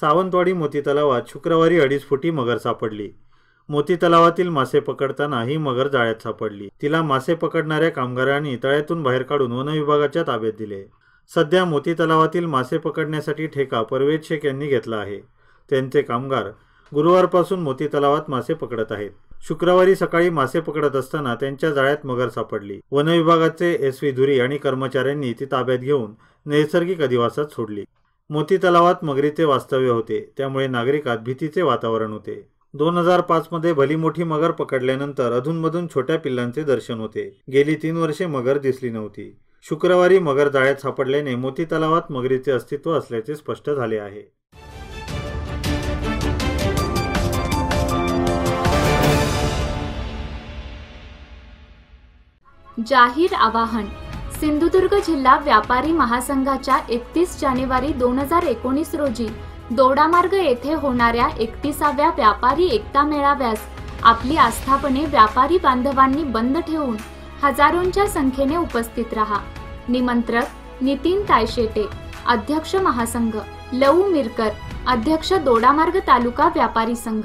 सावंतवाडी मोती तलावात शुक्रवारी अडीच फुटी मगर सापडली. मोती तलावातील मासे पकडताना ही मगर जाळ्यात सापडली. तिला मासे पकडणाऱ्या कामगारांनी तळ्यातून बाहेर काढून वनविभागाच्या ताब्यात दिले. सध्या मोती तलावातील मासे पकडण्यासाठी ठेका परवेज शेख यांनी घेतला आहे. त्यांचे कामगार गुरुवारपासून मोती तलावात मासे पकडत आहेत. शुक्रवारी सकाळी मासे पकडत असताना त्यांच्या जाळ्यात मगर सापडली. वनविभागाचे एस व्ही धुरी आणि कर्मचाऱ्यांनी ती ताब्यात घेऊन नैसर्गिक अधिवासात सोडली. मोती तलावात मगरीचे वास्तव्य होते. त्यामुळे नागरिकात भीतीचे वातावरण होते. दोन हजार पाचमध्ये भली मोठी मगर पकडल्यानंतर अधूनमधून छोट्या पिल्लांचे दर्शन होते. गेली तीन वर्षे मगर दिसली नव्हती. शुक्रवारी मगर जाळ्यात सापडल्याने मोती तलावात मगरीचे अस्तित्व असल्याचे स्पष्ट झाले आहे. जाहीर आवाहन सिंधुदुर्ग जिल्हा व्यापारी महासंघाच्या एकतीस जानेवारी दोन हजार एकोणीस रोजी दोडामार्ग येथे होणाऱ्या एकतीसाव्या व्यापारी एकता मेळाव्यास आपली आस्थापने व्यापारी बांधवांनी बंद ठेवून हजारोंच्या संख्येने उपस्थित राहा. निमंत्रक नितीन तायशेटे अध्यक्ष महासंघ लऊ मिरकर अध्यक्ष दोडामार्ग तालुका व्यापारी संघ.